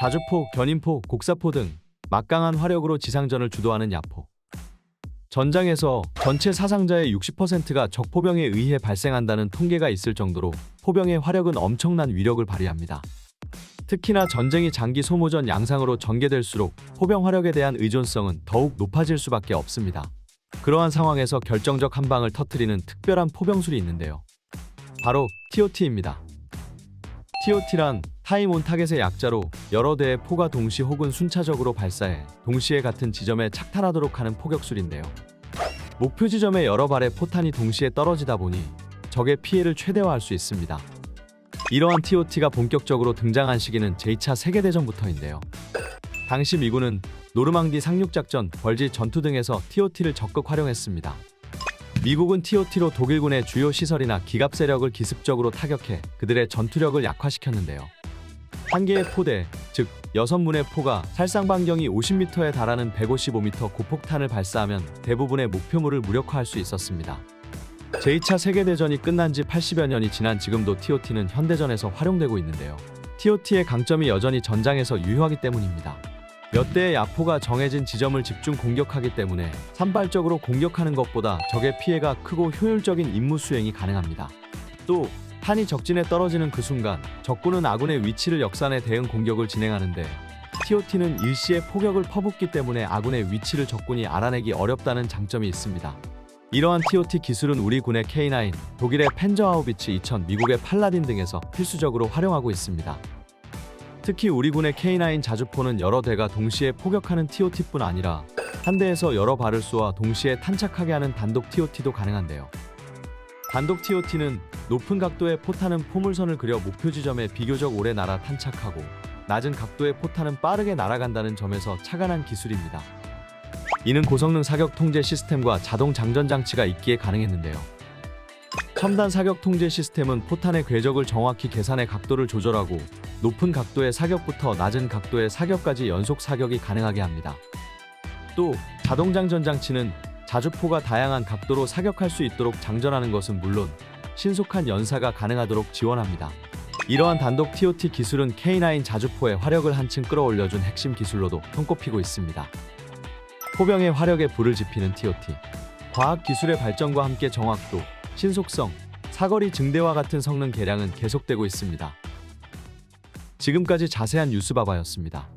자주포, 견인포, 곡사포 등 막강한 화력으로 지상전을 주도하는 야포. 전장에서 전체 사상자의 60%가 적포병에 의해 발생한다는 통계가 있을 정도로 포병의 화력은 엄청난 위력을 발휘합니다. 특히나 전쟁이 장기 소모전 양상으로 전개될수록 포병 화력에 대한 의존성은 더욱 높아질 수밖에 없습니다. 그러한 상황에서 결정적 한 방을 터뜨리는 특별한 포병술이 있는데요. 바로 TOT입니다. TOT란 타임 온 타겟의 약자로 여러 대의 포가 동시 혹은 순차적으로 발사해 동시에 같은 지점에 착탄하도록 하는 포격술인데요. 목표 지점에 여러 발의 포탄이 동시에 떨어지다 보니 적의 피해를 최대화할 수 있습니다. 이러한 TOT가 본격적으로 등장한 시기는 제2차 세계대전부터인데요. 당시 미군은 노르망디 상륙작전, 벌지 전투 등에서 TOT를 적극 활용했습니다. 미국은 TOT로 독일군의 주요 시설이나 기갑 세력을 기습적으로 타격해 그들의 전투력을 약화시켰는데요. 한 개의 포대, 즉 6문의 포가 살상 반경이 50m에 달하는 155m 고폭탄을 발사하면 대부분의 목표물을 무력화할 수 있었습니다. 제2차 세계대전이 끝난 지 80여 년이 지난 지금도 TOT는 현대전에서 활용되고 있는데요. TOT의 강점이 여전히 전장에서 유효하기 때문입니다. 몇 대의 야포가 정해진 지점을 집중 공격하기 때문에 산발적으로 공격하는 것보다 적의 피해가 크고 효율적인 임무 수행이 가능합니다. 또 탄이 적진에 떨어지는 그 순간 적군은 아군의 위치를 역산해 대응 공격을 진행하는데 TOT는 일시에 포격을 퍼붓기 때문에 아군의 위치를 적군이 알아내기 어렵다는 장점이 있습니다. 이러한 TOT 기술은 우리 군의 K9, 독일의 펜저하우비츠 2000, 미국의 팔라딘 등에서 필수적으로 활용하고 있습니다. 특히 우리 군의 K9 자주포는 여러 대가 동시에 포격하는 TOT뿐 아니라 한 대에서 여러 발을 쏘아 동시에 탄착하게 하는 단독 TOT도 가능한데요. 단독 TOT는 높은 각도의 포탄은 포물선을 그려 목표 지점에 비교적 오래 날아 탄착하고 낮은 각도의 포탄은 빠르게 날아간다는 점에서 착안한 기술입니다. 이는 고성능 사격 통제 시스템과 자동 장전 장치가 있기에 가능했는데요. 첨단 사격 통제 시스템은 포탄의 궤적을 정확히 계산해 각도를 조절하고 높은 각도의 사격부터 낮은 각도의 사격까지 연속 사격이 가능하게 합니다. 또 자동 장전 장치는 자주포가 다양한 각도로 사격할 수 있도록 장전하는 것은 물론 신속한 연사가 가능하도록 지원합니다. 이러한 단독 TOT 기술은 K9 자주포의 화력을 한층 끌어올려준 핵심 기술로도 손꼽히고 있습니다. 포병의 화력에 불을 지피는 TOT. 과학 기술의 발전과 함께 정확도, 신속성, 사거리 증대와 같은 성능 개량은 계속되고 있습니다. 지금까지 자세한 뉴스바바였습니다.